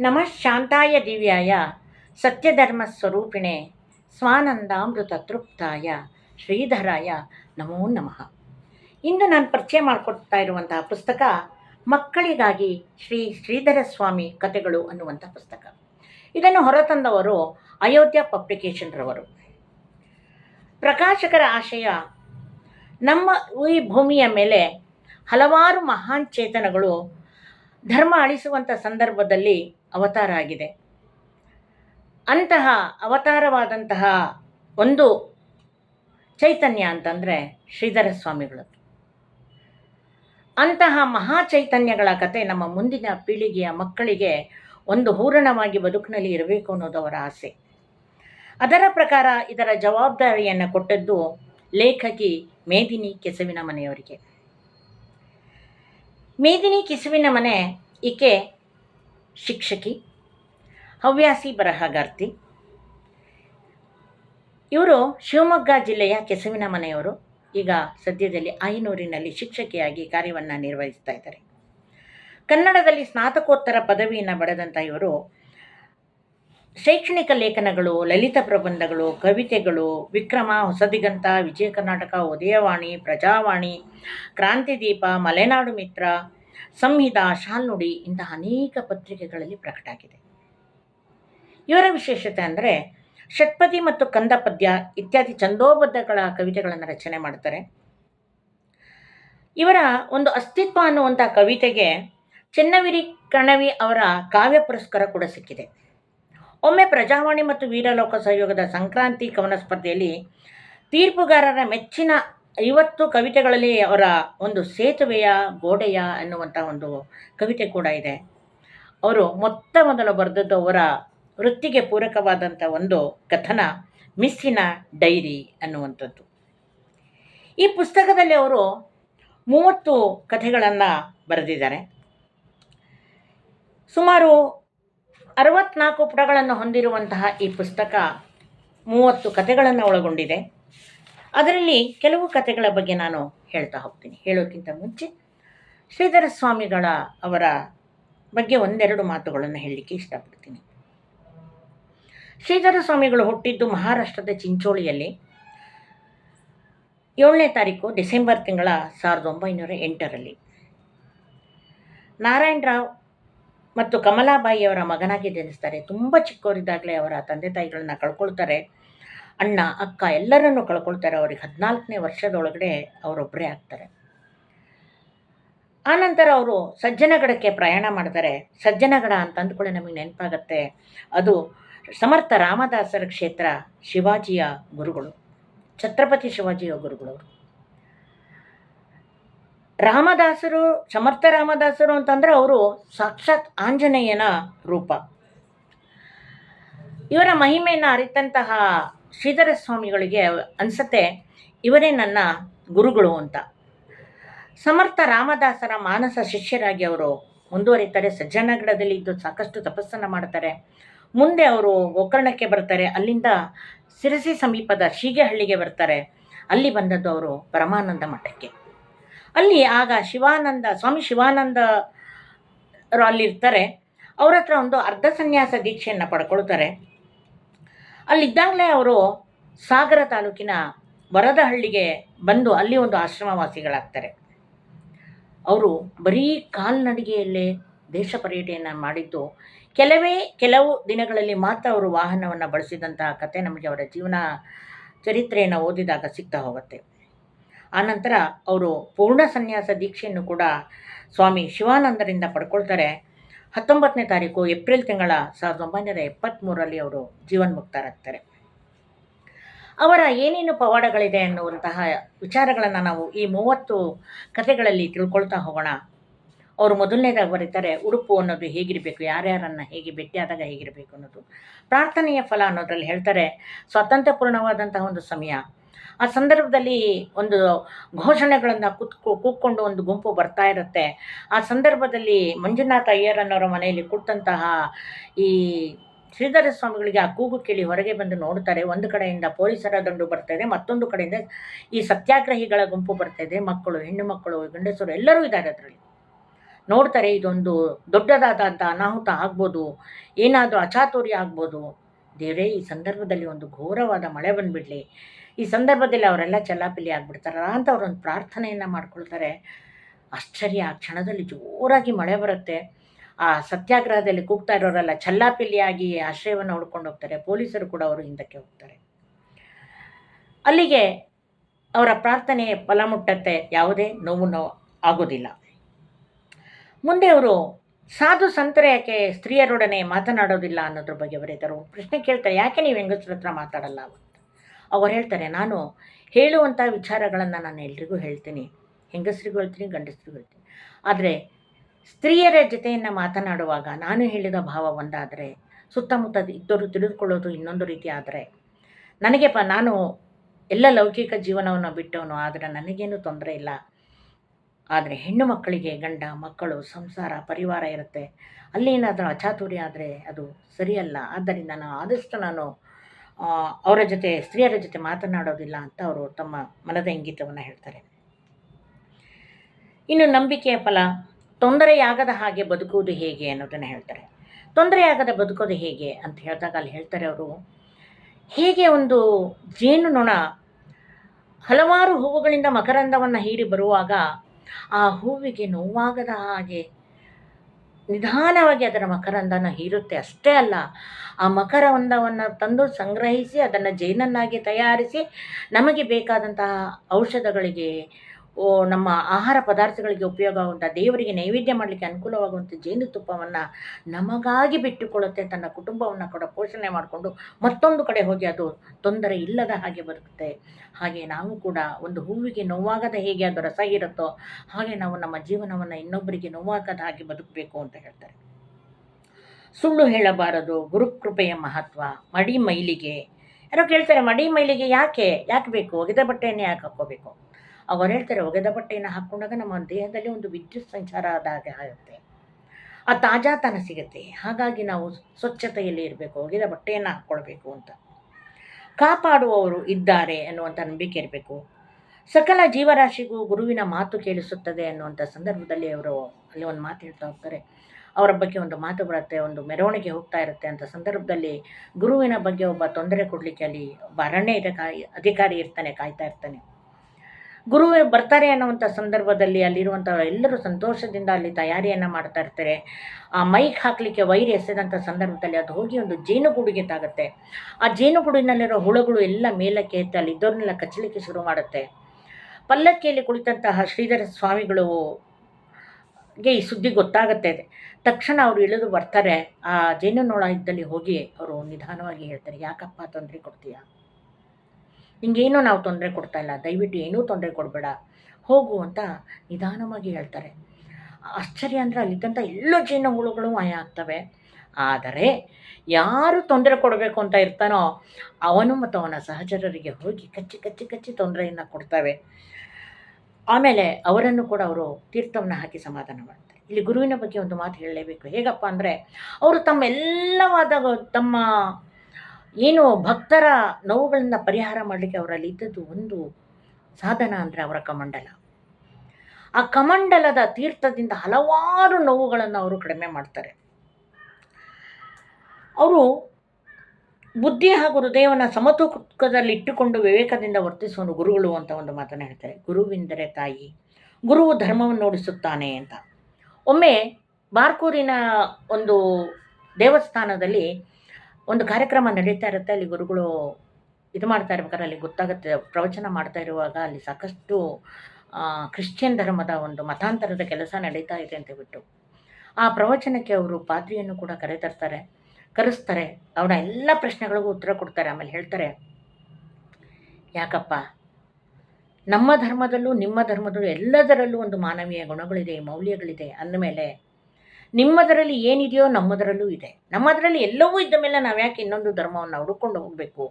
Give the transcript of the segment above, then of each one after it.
ನಮಃ ಶಾಂತಾಯ ದಿವ್ಯಾಯ ಸತ್ಯಧರ್ಮ ಸ್ವರೂಪಿಣೆ ಸ್ವಾನಂದಾಮೃತ ತೃಪ್ತಾಯ. ಶ್ರೀಧರಾಯ ನಮೋ ನಮಃ. ಇಂದು ನಾನು ಪರಿಚಯ ಮಾಡಿಕೊಡ್ತಾ ಇರುವಂತಹ ಪುಸ್ತಕ ಮಕ್ಕಳಿಗಾಗಿ ಶ್ರೀ ಶ್ರೀಧರ ಸ್ವಾಮಿ ಕಥೆಗಳು ಅನ್ನುವಂಥ ಪುಸ್ತಕ. ಇದನ್ನು ಹೊರತಂದವರು ಅಯೋಧ್ಯ ಪಬ್ಲಿಕೇಶನ್ರವರು ಪ್ರಕಾಶಕರ ಆಶಯ, ನಮ್ಮ ಈ ಭೂಮಿಯ ಮೇಲೆ ಹಲವಾರು ಮಹಾನ್ ಚೇತನಗಳು ಧರ್ಮ ಅಳಿಸುವಂಥ ಸಂದರ್ಭದಲ್ಲಿ ಅವತಾರ ಆಗಿದೆ. ಅಂತಹ ಅವತಾರವಾದಂತಹ ಒಂದು ಚೈತನ್ಯ ಅಂತಂದರೆ ಶ್ರೀಧರ ಸ್ವಾಮಿಗಳು. ಅಂತಹ ಮಹಾ ಚೈತನ್ಯಗಳ ಕತೆ ನಮ್ಮ ಮುಂದಿನ ಪೀಳಿಗೆಯ ಮಕ್ಕಳಿಗೆ ಒಂದು ಹೂರಣವಾಗಿ ಬದುಕಿನಲ್ಲಿ ಇರಬೇಕು ಅನ್ನೋದು ಅವರ ಆಸೆ. ಅದರ ಪ್ರಕಾರ ಇದರ ಜವಾಬ್ದಾರಿಯನ್ನು ಕೊಟ್ಟದ್ದು ಲೇಖಕಿ ಮೇದಿನಿ ಕೆಸವಿನ ಮನೆಯವರಿಗೆ. ಮೇದಿನಿ ಕಿಸುವಿನ ಮನೆ, ಈಕೆ ಶಿಕ್ಷಕಿ, ಹವ್ಯಾಸಿ ಬರಹಗಾರ್ತಿ. ಇವರು ಶಿವಮೊಗ್ಗ ಜಿಲ್ಲೆಯ ಕೆಸುವಿನ ಮನೆಯವರು. ಈಗ ಸದ್ಯದಲ್ಲಿ ಐನೂರಿನಲ್ಲಿ ಶಿಕ್ಷಕಿಯಾಗಿ ಕಾರ್ಯವನ್ನು ನಿರ್ವಹಿಸ್ತಾ ಇದ್ದಾರೆ. ಕನ್ನಡದಲ್ಲಿ ಸ್ನಾತಕೋತ್ತರ ಪದವಿಯನ್ನು ಪಡೆದಂಥ ಇವರು ಶೈಕ್ಷಣಿಕ ಲೇಖನಗಳು, ಲಲಿತ ಪ್ರಬಂಧಗಳು, ಕವಿತೆಗಳು, ವಿಕ್ರಮ, ಹೊಸದಿಗಂತ, ವಿಜಯ ಕರ್ನಾಟಕ, ಉದಯವಾಣಿ, ಪ್ರಜಾವಾಣಿ, ಕ್ರಾಂತಿದೀಪ, ಮಲೆನಾಡು ಮಿತ್ರ, ಸಂಹಿತ, ಶಾಲ್ನುಡಿ ಇಂತಹ ಅನೇಕ ಪತ್ರಿಕೆಗಳಲ್ಲಿ ಪ್ರಕಟ ಆಗಿದೆ ಇವರ ವಿಶೇಷತೆ ಅಂದರೆ ಷಟ್ಪದಿ ಮತ್ತು ಕಂದ ಪದ್ಯ ಇತ್ಯಾದಿ ಛಂದೋಬದ್ಧಗಳ ಕವಿತೆಗಳನ್ನು ರಚನೆ ಮಾಡ್ತಾರೆ. ಇವರ ಒಂದು ಅಸ್ತಿತ್ವ ಅನ್ನುವಂಥ ಕವಿತೆಗೆ ಚೆನ್ನವಿರಿ, ಕಣವಿ ಅವರ ಕಾವ್ಯ ಪುರಸ್ಕಾರ ಕೂಡ ಸಿಕ್ಕಿದೆ. ಒಮ್ಮೆ ಪ್ರಜಾವಾಣಿ ಮತ್ತು ವೀರಲೋಕ ಸಹಯೋಗದ ಸಂಕ್ರಾಂತಿ ಕವನ ಸ್ಪರ್ಧೆಯಲ್ಲಿ ತೀರ್ಪುಗಾರರ ಮೆಚ್ಚಿನ ಐವತ್ತು ಕವಿತೆಗಳಲ್ಲಿ ಅವರ ಒಂದು ಸೇತುವೆಯ ಗೋಡೆಯ ಅನ್ನುವಂಥ ಒಂದು ಕವಿತೆ ಕೂಡ ಇದೆ. ಅವರು ಮೊತ್ತ ಮೊದಲು ಬರೆದದ್ದು ಅವರ ವೃತ್ತಿಗೆ ಪೂರಕವಾದಂಥ ಒಂದು ಕಥನ ಮಿಸ್ಸಿನ ಡೈರಿ ಅನ್ನುವಂಥದ್ದು ಈ ಪುಸ್ತಕದಲ್ಲಿ ಅವರು ಮೂವತ್ತು ಕಥೆಗಳನ್ನು ಬರೆದಿದ್ದಾರೆ. ಸುಮಾರು ಅರವತ್ನಾಲ್ಕು ಪುಟಗಳನ್ನು ಹೊಂದಿರುವಂತಹ ಈ ಪುಸ್ತಕ ಮೂವತ್ತು ಕಥೆಗಳನ್ನು ಒಳಗೊಂಡಿದೆ. ಅದರಲ್ಲಿ ಕೆಲವು ಕಥೆಗಳ ಬಗ್ಗೆ ನಾನು ಹೇಳ್ತಾ ಹೋಗ್ತೀನಿ. ಹೇಳೋಕ್ಕಿಂತ ಮುಂಚೆ ಶ್ರೀಧರ ಸ್ವಾಮಿಗಳ ಅವರ ಬಗ್ಗೆ ಒಂದೆರಡು ಮಾತುಗಳನ್ನು ಹೇಳಲಿಕ್ಕೆ ಇಷ್ಟಪಡ್ತೀನಿ. ಶ್ರೀಧರ ಸ್ವಾಮಿಗಳು ಹುಟ್ಟಿದ್ದು ಮಹಾರಾಷ್ಟ್ರದ ಚಿಂಚೋಳಿಯಲ್ಲಿ. ಏಳನೇ ತಾರೀಕು ಡಿಸೆಂಬರ್ ತಿಂಗಳ ಸಾವಿರದ ಒಂಬೈನೂರ ಎಂಟರಲ್ಲಿ. ನಾರಾಯಣರಾವ್ ಮತ್ತು ಕಮಲಾಬಾಯಿ ಅವರ ಮಗನಾಗಿ ಜನಿಸ್ತಾರೆ. ತುಂಬ ಚಿಕ್ಕವರಿದ್ದಾಗಲೇ ಅವರ ತಂದೆ ತಾಯಿಗಳನ್ನ ಕಳ್ಕೊಳ್ತಾರೆ. ಅಣ್ಣ, ಅಕ್ಕ ಎಲ್ಲರನ್ನೂ ಕಳ್ಕೊಳ್ತಾರೆ. ಅವ್ರಿಗೆ ಹದಿನಾಲ್ಕನೇ ವರ್ಷದೊಳಗಡೆ ಅವರೊಬ್ಬರೇ ಆಗ್ತಾರೆ. ಆನಂತರ ಅವರು ಸಜ್ಜನಗಡಕ್ಕೆ ಪ್ರಯಾಣ ಮಾಡ್ತಾರೆ. ಸಜ್ಜನಗಡ ಅಂತ ಅಂದ್ಕೊಳ್ಳಿ ನಮಗೆ ನೆನಪಾಗತ್ತೆ. ಅದು ಸಮರ್ಥ ರಾಮದಾಸರ ಕ್ಷೇತ್ರ ಶಿವಾಜಿಯ ಗುರುಗಳು. ಛತ್ರಪತಿ ಶಿವಾಜಿಯ ಗುರುಗಳು ರಾಮದಾಸರು, ಸಮರ್ಥ ರಾಮದಾಸರು ಅಂತಂದರೆ ಅವರು ಸಾಕ್ಷಾತ್ ಆಂಜನೇಯನ ರೂಪ. ಇವರ ಮಹಿಮೆಯನ್ನು ಅರಿತಂತಹ ಶ್ರೀಧರ ಸ್ವಾಮಿಗಳಿಗೆ ಅನಿಸುತ್ತೆ, ಇವರೇ ನನ್ನ ಗುರುಗಳು ಅಂತ. ಸಮರ್ಥ ರಾಮದಾಸರ ಮಾನಸ ಶಿಷ್ಯರಾಗಿ ಅವರು ಮುಂದುವರಿತಾರೆ, ಸಜ್ಜನಗಡದಲ್ಲಿ ಇದ್ದು ಸಾಕಷ್ಟು ತಪಸ್ಸನ್ನು ಮಾಡ್ತಾರೆ. ಮುಂದೆ ಅವರು ಗೋಕರ್ಣಕ್ಕೆ ಬರ್ತಾರೆ, ಅಲ್ಲಿಂದ ಸಿರಸಿ ಸಮೀಪದ ಶೀಗೆಹಳ್ಳಿಗೆ ಬರ್ತಾರೆ. ಅಲ್ಲಿ ಬಂದದ್ದು ಅವರು ಪರಮಾನಂದ ಮಠಕ್ಕೆ. ಅಲ್ಲಿ ಆಗ ಶಿವಾನಂದ, ಸ್ವಾಮಿ ಶಿವಾನಂದ ಅಲ್ಲಿರ್ತಾರೆ ಅವ್ರ ಹತ್ರ ಒಂದು ಅರ್ಧ ಸನ್ಯಾಸ ದೀಕ್ಷೆಯನ್ನು ಪಡ್ಕೊಳ್ತಾರೆ. ಅಲ್ಲಿದ್ದಾಗಲೇ ಅವರು ಸಾಗರ ತಾಲೂಕಿನ ವರದಹಳ್ಳಿಗೆ ಬಂದು ಅಲ್ಲಿ ಒಂದು ಆಶ್ರಮವಾಸಿಗಳಾಗ್ತಾರೆ. ಅವರು ಬರೀ ಕಾಲ್ನಡಿಗೆಯಲ್ಲೇ ದೇಶ ಪರ್ಯಟನೆಯನ್ನು ಮಾಡಿದ್ದು, ಕೆಲವೇ ಕೆಲವು ದಿನಗಳಲ್ಲಿ ಮಾತ್ರ ಅವರು ವಾಹನವನ್ನು ಬಳಸಿದಂತಹ ಕತೆ ನಮಗೆ ಅವರ ಜೀವನ ಚರಿತ್ರೆಯನ್ನು ಓದಿದಾಗ ಸಿಗ್ತಾ ಹೋಗುತ್ತೆ. ಆನಂತರ ಅವರು ಪೂರ್ಣ ಸನ್ಯಾಸ ದೀಕ್ಷೆಯನ್ನು ಕೂಡ ಸ್ವಾಮಿ ಶಿವಾನಂದರಿಂದ ಪಡ್ಕೊಳ್ತಾರೆ. ಹತ್ತೊಂಬತ್ತನೇ ತಾರೀಕು ಏಪ್ರಿಲ್ ತಿಂಗಳ ಸಾವಿರದ ಒಂಬೈನೂರ ಎಪ್ಪತ್ತ್ಮೂರರಲ್ಲಿ ಅವರು ಜೀವನ್ಮುಕ್ತರಾಗ್ತಾರೆ. ಅವರ ಏನೇನು ಪವಾಡಗಳಿದೆ ಅನ್ನುವಂತಹ ವಿಚಾರಗಳನ್ನು ನಾವು ಈ ಮೂವತ್ತು ಕಥೆಗಳಲ್ಲಿ ತಿಳ್ಕೊಳ್ತಾ ಹೋಗೋಣ. ಅವರು ಮೊದಲನೇದಾಗಿ ಬರೀತಾರೆ, ಉಡುಪು ಅನ್ನೋದು ಹೇಗಿರಬೇಕು? ಯಾರ್ಯಾರನ್ನು ಹೇಗೆ ಭೇಟಿಯಾದಾಗ ಹೇಗಿರಬೇಕು ಅನ್ನೋದು? ಪ್ರಾರ್ಥನೆಯ ಫಲ ಅನ್ನೋದ್ರಲ್ಲಿ ಹೇಳ್ತಾರೆ, ಸ್ವಾತಂತ್ರ್ಯಪೂರ್ಣವಾದಂತಹ ಒಂದು ಸಮಯ ಆ ಸಂದರ್ಭದಲ್ಲಿ ಒಂದು ಘೋಷಣೆಗಳನ್ನು ಕೂತ್ಕೊ ಕೂತ್ಕೊಂಡು ಒಂದು ಗುಂಪು ಬರ್ತಾ ಇರುತ್ತೆ. ಆ ಸಂದರ್ಭದಲ್ಲಿ ಮಂಜುನಾಥ ಅಯ್ಯರನ್ನವರ ಮನೆಯಲ್ಲಿ ಕೊಟ್ಟಂತಹ ಈ ಶ್ರೀಧರ ಸ್ವಾಮಿಗಳಿಗೆ ಆ ಕೂಗು ಕೇಳಿ ಹೊರಗೆ ಬಂದು ನೋಡ್ತಾರೆ. ಒಂದು ಕಡೆಯಿಂದ ಪೊಲೀಸರ ದಂಡು ಬರ್ತಾ ಇದೆ, ಮತ್ತೊಂದು ಕಡೆಯಿಂದ ಈ ಸತ್ಯಾಗ್ರಹಿಗಳ ಗುಂಪು ಬರ್ತಾ ಇದೆ. ಮಕ್ಕಳು, ಹೆಣ್ಣು ಮಕ್ಕಳು, ಗಂಡಸರು ಎಲ್ಲರೂ ಇದ್ದಾರೆ ಅದರಲ್ಲಿ. ನೋಡ್ತಾರೆ ಇದೊಂದು ದೊಡ್ಡದಾದಂಥ ಅನಾಹುತ ಆಗ್ಬೋದು, ಏನಾದರೂ ಅಚಾತುರ್ಯ ಆಗ್ಬೋದು. ದೇವರೇ, ಈ ಸಂದರ್ಭದಲ್ಲಿ ಒಂದು ಘೋರವಾದ ಮಳೆ ಬಂದುಬಿಡಲಿ. ಈ ಸಂದರ್ಭದಲ್ಲಿ ಅವರೆಲ್ಲ ಚಲ್ಲಾಪಿಲ್ಲಿ ಆಗಿಬಿಡ್ತಾರಲ್ಲ ಅಂತ ಅವರೊಂದು ಪ್ರಾರ್ಥನೆಯನ್ನು ಮಾಡ್ಕೊಳ್ತಾರೆ. ಆಶ್ಚರ್ಯ, ಆ ಕ್ಷಣದಲ್ಲಿ ಜೋರಾಗಿ ಮಳೆ ಬರುತ್ತೆ. ಆ ಸತ್ಯಾಗ್ರಹದಲ್ಲಿ ಕೂಗ್ತಾ ಇರೋರೆಲ್ಲ ಚಲ್ಲಾಪಿಲ್ಲಿಯಾಗಿ ಆಶ್ರಯವನ್ನು ಹುಡ್ಕೊಂಡು ಹೋಗ್ತಾರೆ. ಪೊಲೀಸರು ಕೂಡ ಅವರು ಹಿಂದಕ್ಕೆ ಹೋಗ್ತಾರೆ. ಅಲ್ಲಿಗೆ ಅವರ ಪ್ರಾರ್ಥನೆ ಫಲ ಮುಟ್ಟತ್ತೆ. ಯಾವುದೇ ನೋವು ನೋವು ಆಗೋದಿಲ್ಲ. ಮುಂದೆ ಅವರು ಸಾಧು ಸಂತರ ಯಾಕೆ ಸ್ತ್ರೀಯರೊಡನೆ ಮಾತನಾಡೋದಿಲ್ಲ ಅನ್ನೋದ್ರ ಬಗ್ಗೆ ಬರೀತಾರೆ ಪ್ರಶ್ನೆ ಕೇಳ್ತಾರೆ, ಯಾಕೆ ನೀವು ಹೆಂಗಸರ ಹತ್ರ ಮಾತಾಡಲ್ಲ? ಅವ್ರು ಹೇಳ್ತಾರೆ, ನಾನು ಹೇಳುವಂಥ ವಿಚಾರಗಳನ್ನು ನಾನು ಎಲ್ರಿಗೂ ಹೇಳ್ತೀನಿ. ಹೆಂಗಸರಿಗೂ ಹೇಳ್ತೀನಿ, ಗಂಡಸರಿಗೂ ಹೇಳ್ತೀನಿ. ಆದರೆ ಸ್ತ್ರೀಯರ ಜೊತೆಯನ್ನು ಮಾತನಾಡುವಾಗ ನಾನು ಹೇಳಿದ ಭಾವ ಒಂದಾದರೆ, ಸುತ್ತಮುತ್ತ ಇದ್ದವರು ತಿಳಿದುಕೊಳ್ಳೋದು ಇನ್ನೊಂದು ರೀತಿ ಆದರೆ ನನಗೆ ಪ ನಾನು ಎಲ್ಲ ಲೌಕಿಕ ಜೀವನವನ್ನು ಬಿಟ್ಟವನು, ಆದರೆ ನನಗೇನು ತೊಂದರೆ ಇಲ್ಲ. ಆದರೆ ಹೆಣ್ಣು ಮಕ್ಕಳಿಗೆ ಗಂಡ, ಮಕ್ಕಳು, ಸಂಸಾರ, ಪರಿವಾರ ಇರುತ್ತೆ. ಅಲ್ಲಿ ಏನಾದರೂ ಅಚಾತುರ್ಯ ಆದರೆ ಅದು ಸರಿಯಲ್ಲ. ಆದ್ದರಿಂದ ನಾನು ಆದಷ್ಟು ನಾನು ಅವರ ಜೊತೆ, ಸ್ತ್ರೀಯರ ಜೊತೆ ಮಾತನಾಡೋದಿಲ್ಲ ಅಂತ ಅವರು ತಮ್ಮ ಮನದ ಇಂಗಿತವನ್ನು ಹೇಳ್ತಾರೆ. ಇನ್ನು ನಂಬಿಕೆಯ ಫಲ, ತೊಂದರೆಯಾಗದ ಹಾಗೆ ಬದುಕುವುದು ಹೇಗೆ ಅನ್ನೋದನ್ನು ಹೇಳ್ತಾರೆ. ತೊಂದರೆಯಾಗದ ಬದುಕೋದು ಹೇಗೆ ಅಂತ ಹೇಳಿದಾಗ ಅಲ್ಲಿ ಹೇಳ್ತಾರೆ ಅವರು, ಹೇಗೆ ಒಂದು ಜೇನುನೊಣ ಹಲವಾರು ಹೂವುಗಳಿಂದ ಮಕರಂದವನ್ನು ಹೀರಿ ಬರುವಾಗ ಆ ಹೂವಿಗೆ ನೋವಾಗದ ಹಾಗೆ ನಿಧಾನವಾಗಿ ಅದರ ಮಕರಂದನ ಹೀರುತ್ತೆ. ಅಷ್ಟೇ ಅಲ್ಲ, ಆ ಮಕರಂದವನ್ನು ತಂದು ಸಂಗ್ರಹಿಸಿ ಅದನ್ನು ಜೇನನ್ನಾಗಿ ತಯಾರಿಸಿ ನಮಗೆ ಬೇಕಾದಂತಹ ಔಷಧಗಳಿಗೆ ನಮ್ಮ ಆಹಾರ ಪದಾರ್ಥಗಳಿಗೆ ಉಪಯೋಗ ಆಗುವಂಥ ದೇವರಿಗೆ ನೈವೇದ್ಯ ಮಾಡಲಿಕ್ಕೆ ಅನುಕೂಲವಾಗುವಂಥ ಜೇನುತುಪ್ಪವನ್ನು ನಮಗಾಗಿ ಬಿಟ್ಟುಕೊಳ್ಳುತ್ತೆ ತನ್ನ ಕುಟುಂಬವನ್ನು ಕೂಡ ಪೋಷಣೆ ಮಾಡಿಕೊಂಡು ಮತ್ತೊಂದು ಕಡೆ ಹೋಗಿ ಅದು ತೊಂದರೆ ಇಲ್ಲದ ಹಾಗೆ ಬರುತ್ತೆ. ಹಾಗೆ ನಾವು ಕೂಡ ಒಂದು ಹೂವಿಗೆ ನೋವಾಗದ ಹೇಗೆ ಅದು ರಸ ಇರುತ್ತೋ, ಹಾಗೆ ನಾವು ನಮ್ಮ ಜೀವನವನ್ನು ಇನ್ನೊಬ್ಬರಿಗೆ ನೋವಾಗದ ಹಾಗೆ ಬದುಕಬೇಕು ಅಂತ ಹೇಳ್ತಾರೆ. ಸುಳ್ಳು ಹೇಳಬಾರದು, ಗುರುಕೃಪೆಯ ಮಹತ್ವ, ಮಡಿ ಮೈಲಿಗೆ. ಯಾರೋ ಕೇಳ್ತಾರೆ, ಮಡಿ ಮೈಲಿಗೆ ಯಾಕೆ? ಯಾಕೆ ಬೇಕು? ಒಗೆದ ಬಟ್ಟೆಯನ್ನೇ ಯಾಕೆ ಹಾಕ್ಕೋಬೇಕು? ಅವ್ರು ಹೇಳ್ತಾರೆ, ಒಗೆದ ಬಟ್ಟೆಯನ್ನು ಹಾಕ್ಕೊಂಡಾಗ ನಮ್ಮ ದೇಹದಲ್ಲಿ ಒಂದು ವಿದ್ಯುತ್ ಸಂಚಾರ ಆದ ಹಾಗೆ ಆಗುತ್ತೆ. ಆ ತಾಜಾತನ ಸಿಗುತ್ತೆ. ಹಾಗಾಗಿ ನಾವು ಸ್ವಚ್ಛತೆಯಲ್ಲಿ ಇರಬೇಕು, ಒಗೆದ ಬಟ್ಟೆಯನ್ನು ಹಾಕ್ಕೊಳ್ಬೇಕು ಅಂತ. ಕಾಪಾಡುವವರು ಇದ್ದಾರೆ ಅನ್ನುವಂಥ ನಂಬಿಕೆ ಇರಬೇಕು. ಸಕಲ ಜೀವರಾಶಿಗೂ ಗುರುವಿನ ಮಾತು ಕೇಳಿಸುತ್ತದೆ ಅನ್ನುವಂಥ ಸಂದರ್ಭದಲ್ಲಿ ಅವರು ಅಲ್ಲಿ ಒಂದು ಮಾತು ಹೇಳ್ತಾ ಹೋಗ್ತಾರೆ. ಅವರ ಬಗ್ಗೆ ಒಂದು ಮಾತು ಬರುತ್ತೆ, ಒಂದು ಮೆರವಣಿಗೆ ಹೋಗ್ತಾ ಇರುತ್ತೆ ಅಂತ ಸಂದರ್ಭದಲ್ಲಿ ಗುರುವಿನ ಬಗ್ಗೆ ಒಬ್ಬ ತೊಂದರೆ ಕೊಡಲಿಕ್ಕೆ ಅಲ್ಲಿ ಒಬ್ಬ ಅರಣ್ಯ ಅಧಿಕಾರಿ ಇರ್ತಾನೆ, ಕಾಯ್ತಾ ಇರ್ತಾನೆ. ಗುರು ಬರ್ತಾರೆ ಅನ್ನೋವಂಥ ಸಂದರ್ಭದಲ್ಲಿ ಅಲ್ಲಿರುವಂಥ ಎಲ್ಲರೂ ಸಂತೋಷದಿಂದ ಅಲ್ಲಿ ತಯಾರಿಯನ್ನು ಮಾಡ್ತಾ ಇರ್ತಾರೆ. ಆ ಮೈಕ್ ಹಾಕಲಿಕ್ಕೆ ವೈರ್ ಎಸೆದಂಥ ಸಂದರ್ಭದಲ್ಲಿ ಅದು ಹೋಗಿ ಒಂದು ಜೇನುಗೂಡಿಗೆ ತಾಗುತ್ತೆ. ಆ ಜೇನುಗೂಡಿನಲ್ಲಿರೋ ಹುಳುಗಳು ಎಲ್ಲ ಮೇಲಕ್ಕೆ ಎತ್ತಿ ಅಲ್ಲಿ ಇದ್ದವ್ರನ್ನೆಲ್ಲ ಕಚ್ಚಲಿಕ್ಕೆ ಶುರು ಮಾಡುತ್ತೆ. ಪಲ್ಲಕ್ಕಿಯಲ್ಲಿ ಕುಳಿತಂತಹ ಶ್ರೀಧರ ಸ್ವಾಮಿಗಳು ಗೆ ಈ ಸುದ್ದಿ ಗೊತ್ತಾಗುತ್ತೆ. ತಕ್ಷಣ ಅವರು ಇಳಿದು ಬರ್ತಾರೆ. ಆ ಜೇನುನೊಣ ಇದ್ದಲ್ಲಿ ಹೋಗಿ ಅವರು ನಿಧಾನವಾಗಿ ಹೇಳ್ತಾರೆ, ಯಾಕಪ್ಪ ತೊಂದರೆ ಕೊಡ್ತೀಯಾ? ನಿಂಗೇನೂ ನಾವು ತೊಂದರೆ ಕೊಡ್ತಾ ಇಲ್ಲ. ದಯವಿಟ್ಟು ಏನೂ ತೊಂದರೆ ಕೊಡಬೇಡ. ಹೋಗು ಅಂತ ನಿಧಾನವಾಗಿ ಹೇಳ್ತಾರೆ. ಆಶ್ಚರ್ಯ ಅಂದರೆ ಅಲ್ಲಿದ್ದಂಥ ಎಲ್ಲ ಜೀನ ಹುಳುಗಳು ಮಾಯ ಆಗ್ತವೆ. ಆದರೆ ಯಾರು ತೊಂದರೆ ಕೊಡಬೇಕು ಅಂತ ಇರ್ತಾನೋ ಅವನು ಮತ್ತು ಅವನ ಸಹಚರರಿಗೆ ಹೋಗಿ ಕಚ್ಚಿ ಕಚ್ಚಿ ಕಚ್ಚಿ ತೊಂದರೆಯನ್ನು ಕೊಡ್ತವೆ. ಆಮೇಲೆ ಅವರನ್ನು ಕೂಡ ಅವರು ತೀರ್ಥವನ್ನು ಹಾಕಿ ಸಮಾಧಾನ ಮಾಡ್ತಾರೆ. ಇಲ್ಲಿ ಗುರುವಿನ ಬಗ್ಗೆ ಒಂದು ಮಾತು ಹೇಳಲೇಬೇಕು. ಹೇಗಪ್ಪ ಅಂದರೆ ಅವರು ತಮ್ಮೆಲ್ಲವಾದ ತಮ್ಮ ಏನು ಭಕ್ತರ ನೋವುಗಳನ್ನು ಪರಿಹಾರ ಮಾಡಲಿಕ್ಕೆ ಅವರಲ್ಲಿ ಇದ್ದದ್ದು ಒಂದು ಸಾಧನ ಅಂದರೆ ಅವರ ಕಮಂಡಲ. ಆ ಕಮಂಡಲದ ತೀರ್ಥದಿಂದ ಹಲವಾರು ನೋವುಗಳನ್ನು ಅವರು ಕಡಿಮೆ ಮಾಡ್ತಾರೆ. ಅವರು ಬುದ್ಧಿ ಹಾಗೂ ಹೃದಯವನ್ನು ಸಮತೂಕದಲ್ಲಿ ಇಟ್ಟುಕೊಂಡು ವಿವೇಕದಿಂದ ವರ್ತಿಸುವ ಗುರುಗಳು ಅಂತ ಒಂದು ಮಾತನ್ನು ಹೇಳ್ತಾರೆ. ಗುರುವೆಂದರೆ ತಾಯಿ ಗುರು ಧರ್ಮವನ್ನು ನೋಡಿಸುತ್ತಾನೆ ಅಂತ. ಒಮ್ಮೆ ಬಾರ್ಕೂರಿನ ಒಂದು ದೇವಸ್ಥಾನದಲ್ಲಿ ಒಂದು ಕಾರ್ಯಕ್ರಮ ನಡೀತಾ ಇರುತ್ತೆ, ಅಲ್ಲಿ ಗುರುಗಳು ಇದು ಮಾಡ್ತಾ ಇರ್ಬೇಕಾದ್ರೆ ಅಲ್ಲಿ ಗೊತ್ತಾಗುತ್ತೆ, ಪ್ರವಚನ ಮಾಡ್ತಾ ಇರುವಾಗ ಅಲ್ಲಿ ಸಾಕಷ್ಟು ಕ್ರಿಶ್ಚಿಯನ್ ಧರ್ಮದ ಒಂದು ಮತಾಂತರದ ಕೆಲಸ ನಡೀತಾ ಇದೆ ಅಂತ ಬಿಟ್ಟು ಆ ಪ್ರವಚನಕ್ಕೆ ಅವರು ಪಾದ್ರಿಯನ್ನು ಕೂಡ ಕರೆತರ್ತಾರೆ ಕರೆಸ್ತಾರೆ. ಅವರ ಎಲ್ಲ ಪ್ರಶ್ನೆಗಳಿಗೂ ಉತ್ತರ ಕೊಡ್ತಾರೆ, ಆಮೇಲೆ ಹೇಳ್ತಾರೆ, ಯಾಕಪ್ಪ, ನಮ್ಮ ಧರ್ಮದಲ್ಲೂ ನಿಮ್ಮ ಧರ್ಮದಲ್ಲೂ ಎಲ್ಲದರಲ್ಲೂ ಒಂದು ಮಾನವೀಯ ಗುಣಗಳಿದೆ, ಮೌಲ್ಯಗಳಿದೆ ಅಂದಮೇಲೆ ನಿಮ್ಮದರಲ್ಲಿ ಏನಿದೆಯೋ ನಮ್ಮದರಲ್ಲೂ ಇದೆ. ನಮ್ಮದರಲ್ಲಿ ಎಲ್ಲವೂ ಇದ್ದ ಮೇಲೆ ನಾವು ಯಾಕೆ ಇನ್ನೊಂದು ಧರ್ಮವನ್ನು ಹುಡುಕೊಂಡು ಹೋಗಬೇಕು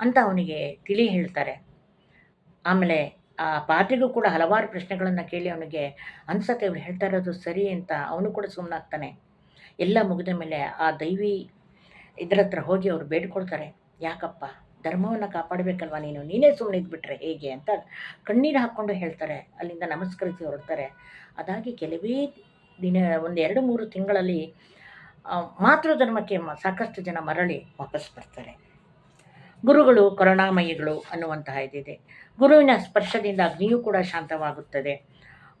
ಅಂತ ಅವನಿಗೆ ತಿಳಿ ಹೇಳ್ತಾರೆ. ಆಮೇಲೆ ಆ ಪಾತ್ರಿಗೂ ಕೂಡ ಹಲವಾರು ಪ್ರಶ್ನೆಗಳನ್ನು ಕೇಳಿ ಅವನಿಗೆ ಅನ್ಸತ್ತೆ. ಅವ್ರು ಹೇಳ್ತಾ ಇರೋದು ಸರಿ ಅಂತ ಅವನು ಕೂಡ ಸುಮ್ಮನಾಗ್ತಾನೆ ಎಲ್ಲ ಮುಗಿದ ಮೇಲೆ ಆ ದೈವಿ ಇದ್ರ ಹತ್ರ ಹೋಗಿ ಅವ್ರು ಬೇಡ್ಕೊಳ್ತಾರೆ. ಯಾಕಪ್ಪ? ಧರ್ಮವನ್ನು ಕಾಪಾಡಬೇಕಲ್ವ ನೀನು? ನೀನೇ ಸುಮ್ಮನೆ ಇದ್ಬಿಟ್ರೆ ಹೇಗೆ ಅಂತ ಕಣ್ಣೀರು ಹಾಕ್ಕೊಂಡು ಹೇಳ್ತಾರೆ. ಅಲ್ಲಿಂದ ನಮಸ್ಕರಿಸಿ ಹೊರಡ್ತಾರೆ. ಅದಾಗಿ ಕೆಲವೇ ದಿನ ಒಂದು ಎರಡು ಮೂರು ತಿಂಗಳಲ್ಲಿ ಮಾತೃ ಧರ್ಮಕ್ಕೆ ಸಾಕಷ್ಟು ಜನ ಮರಳಿ ವಾಪಸ್ ಬರ್ತಾರೆ. ಗುರುಗಳು ಕರುಣಾಮಯಿಗಳು ಅನ್ನುವಂತಹ ಇದಿದೆ. ಗುರುವಿನ ಸ್ಪರ್ಶದಿಂದ ಅಗ್ನಿಯೂ ಕೂಡ ಶಾಂತವಾಗುತ್ತದೆ.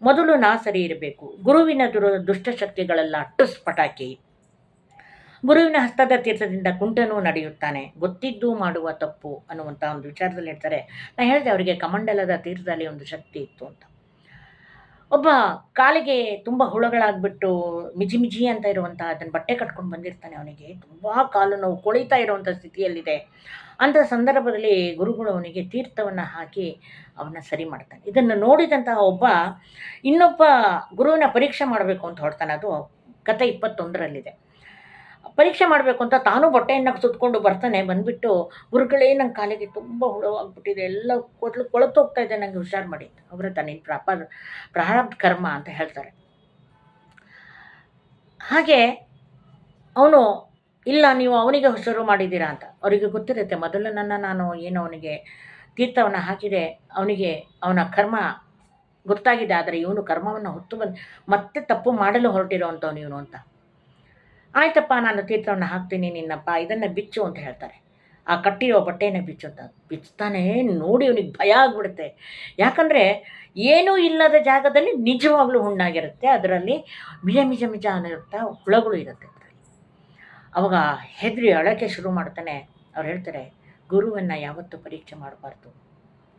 ಮೊದಲು ನಾ ಸರಿ ಇರಬೇಕು. ಗುರುವಿನ ದುರ ದುಷ್ಟಶಕ್ತಿಗಳೆಲ್ಲ ಟುಸ್ ಪಟಾಕಿ. ಗುರುವಿನ ಹಸ್ತದ ತೀರ್ಥದಿಂದ ಕುಂಟನೂ ನಡೆಯುತ್ತಾನೆ. ಗೊತ್ತಿದ್ದು ಮಾಡುವ ತಪ್ಪು ಅನ್ನುವಂಥ ಒಂದು ವಿಚಾರದಲ್ಲಿ ಹೇಳ್ತಾರೆ. ನಾನು ಹೇಳಿದೆ ಅವರಿಗೆ ಕಮಂಡಲದ ತೀರ್ಥದಲ್ಲಿ ಒಂದು ಶಕ್ತಿ ಇತ್ತು ಅಂತ. ಒಬ್ಬ ಕಾಲಿಗೆ ತುಂಬ ಹುಳಗಳಾಗ್ಬಿಟ್ಟು ಮಿಜಿ ಮಿಜಿ ಅಂತ ಇರುವಂಥ ಅದನ್ನು ಬಟ್ಟೆ ಕಟ್ಕೊಂಡು ಬಂದಿರ್ತಾನೆ ಅವನಿಗೆ. ತುಂಬ ಕಾಲು ನೋವು, ಕೊಳಿತಾ ಇರುವಂಥ ಸ್ಥಿತಿಯಲ್ಲಿದೆ. ಅಂಥ ಸಂದರ್ಭದಲ್ಲಿ ಗುರುಗಳು ಅವನಿಗೆ ತೀರ್ಥವನ್ನು ಹಾಕಿ ಅವನ್ನ ಸರಿ ಮಾಡ್ತಾನೆ. ಇದನ್ನು ನೋಡಿದಂತಹ ಒಬ್ಬ ಇನ್ನೊಬ್ಬ ಗುರುವಿನ ಪರೀಕ್ಷೆ ಮಾಡಬೇಕು ಅಂತ ಹೊಡ್ತಾನೆ ಅದು ಕತೆ ಇಪ್ಪತ್ತೊಂದರಲ್ಲಿದೆ. ಪರೀಕ್ಷೆ ಮಾಡಬೇಕು ಅಂತ ತಾನು ಬಟ್ಟೆಯನ್ನು ಸುತ್ಕೊಂಡು ಬರ್ತಾನೆ. ಬಂದುಬಿಟ್ಟು ಗುರುಗಳೇ ನನ್ನ ಕಾಲಿಗೆ ತುಂಬ ಹುಳವಾಗ್ಬಿಟ್ಟಿದೆ. ಎಲ್ಲ ಕೊಟ್ಲು ಕೊಳತು ಹೋಗ್ತಾ ಇದೆ. ನನಗೆ ಹುಷಾರು ಮಾಡಿ ಅವರ ತಾನೇ ಪ್ರಾಪ ಪ್ರಾರಬ್ಧ ಕರ್ಮ ಅಂತ ಹೇಳ್ತಾರೆ. ಹಾಗೆ ಅವನು, ಇಲ್ಲ, ನೀವು ಅವನಿಗೆ ಹುಷಾರು ಮಾಡಿದ್ದೀರಾ ಅಂತ. ಅವರಿಗೆ ಗೊತ್ತಿರುತ್ತೆ, ಮೊದಲು ನನ್ನ ನಾನು ಏನು ಅವನಿಗೆ ತೀರ್ಥವನ್ನು ಹಾಕಿದೆ. ಅವನಿಗೆ ಅವನ ಕರ್ಮ ಗೊತ್ತಾಗಿದೆ. ಆದರೆ ಇವನು ಕರ್ಮವನ್ನು ಹೊತ್ತು ಬಂದು ಮತ್ತೆ ತಪ್ಪು ಮಾಡಲು ಹೊರಟಿರೋವಂಥವ್ನು ಇವನು ಅಂತ. ಆಯ್ತಪ್ಪ, ನಾನು ತೀರ್ಥವನ್ನು ಹಾಕ್ತೀನಿ, ನಿನ್ನಪ್ಪ, ಇದನ್ನು ಬಿಚ್ಚು ಅಂತ ಹೇಳ್ತಾರೆ. ಆ ಕಟ್ಟಿರೋ ಬಟ್ಟೆನ ಬಿಚ್ಚು ಅಂತ. ಬಿಚ್ತಾನೆ ನೋಡಿ ಅವನಿಗೆ ಭಯ ಆಗಿಬಿಡುತ್ತೆ. ಯಾಕಂದರೆ ಏನೂ ಇಲ್ಲದ ಜಾಗದಲ್ಲಿ ನಿಜವಾಗ್ಲೂ ಹುಣ್ಣಾಗಿರುತ್ತೆ. ಅದರಲ್ಲಿ ಮಿಜ ಮಿಜ ಮಿಜ ಅನ್ನಿರುತ್ತಾ ಹುಳಗಳು ಇರುತ್ತೆ ಅವಾಗ ಹೆದರಿ ಅಳಕೆ ಶುರು ಮಾಡ್ತಾನೆ. ಅವ್ರು ಹೇಳ್ತಾರೆ, ಗುರುವನ್ನು ಯಾವತ್ತೂ ಪರೀಕ್ಷೆ ಮಾಡಬಾರ್ದು.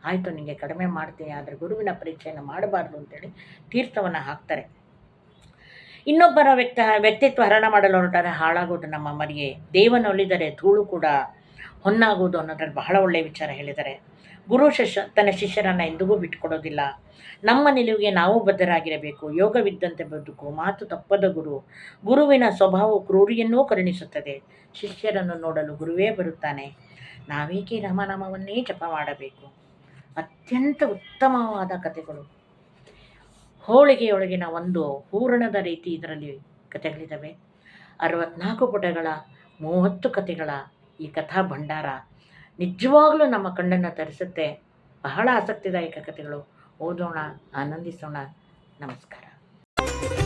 ಆಯಿತು ನಿಮಗೆ ಕಡಿಮೆ ಮಾಡ್ತೀನಿ, ಆದರೆ ಗುರುವಿನ ಪರೀಕ್ಷೆಯನ್ನು ಮಾಡಬಾರ್ದು ಅಂತೇಳಿ ತೀರ್ಥವನ್ನು ಹಾಕ್ತಾರೆ. ಇನ್ನೊಬ್ಬರ ವ್ಯಕ್ತ, ವ್ಯಕ್ತಿತ್ವ ಹರಣ ಮಾಡಲು ಹೊರಟಾರೆ, ಹಾಳಾಗೋದು ನಮ್ಮ ಮರಿಯೇ ದೇವನೊಲಿದರೆ ಧೂಳು ಕೂಡ ಹೊನ್ನಾಗುವುದು ಅನ್ನೋದ್ರಲ್ಲಿ ಬಹಳ ಒಳ್ಳೆಯ ವಿಚಾರ ಹೇಳಿದ್ದಾರೆ. ಗುರು ಶಿಷ್ಯ, ತನ್ನ ಶಿಷ್ಯರನ್ನು ಎಂದಿಗೂ ಬಿಟ್ಟುಕೊಡೋದಿಲ್ಲ. ನಮ್ಮ ನಿಲುವಿಗೆ ನಾವು ಬದ್ಧರಾಗಿರಬೇಕು. ಯೋಗವಿದ್ದಂತೆ ಬದುಕು, ಮಾತು ತಪ್ಪದ ಗುರು. ಗುರುವಿನ ಸ್ವಭಾವ ಕ್ರೂರಿಯನ್ನೂ ಕರುಣಿಸುತ್ತದೆ. ಶಿಷ್ಯರನ್ನು ನೋಡಲು ಗುರುವೇ ಬರುತ್ತಾನೆ. ನಾವೇಕೆ ರಾಮನಾಮವನ್ನೇ ಜಪ ಮಾಡಬೇಕು. ಅತ್ಯಂತ ಉತ್ತಮವಾದ ಕಥೆಗಳು. ಹೋಳಿಗೆಯೊಳಗಿನ ಒಂದು ಹೂರಣದ ರೀತಿ ಇದರಲ್ಲಿ ಕಥೆಗಳಿದ್ದಾವೆ. ಅರವತ್ನಾಲ್ಕು ಪುಟಗಳ, ಮೂವತ್ತು ಕಥೆಗಳ ಈ ಕಥಾ ಭಂಡಾರ ನಿಜವಾಗಲೂ ನಮ್ಮ ಕಣ್ಣನ್ನು ತರಿಸುತ್ತೆ. ಬಹಳ ಆಸಕ್ತಿದಾಯಕ ಕಥೆಗಳು. ಓದೋಣ, ಆನಂದಿಸೋಣ. ನಮಸ್ಕಾರ.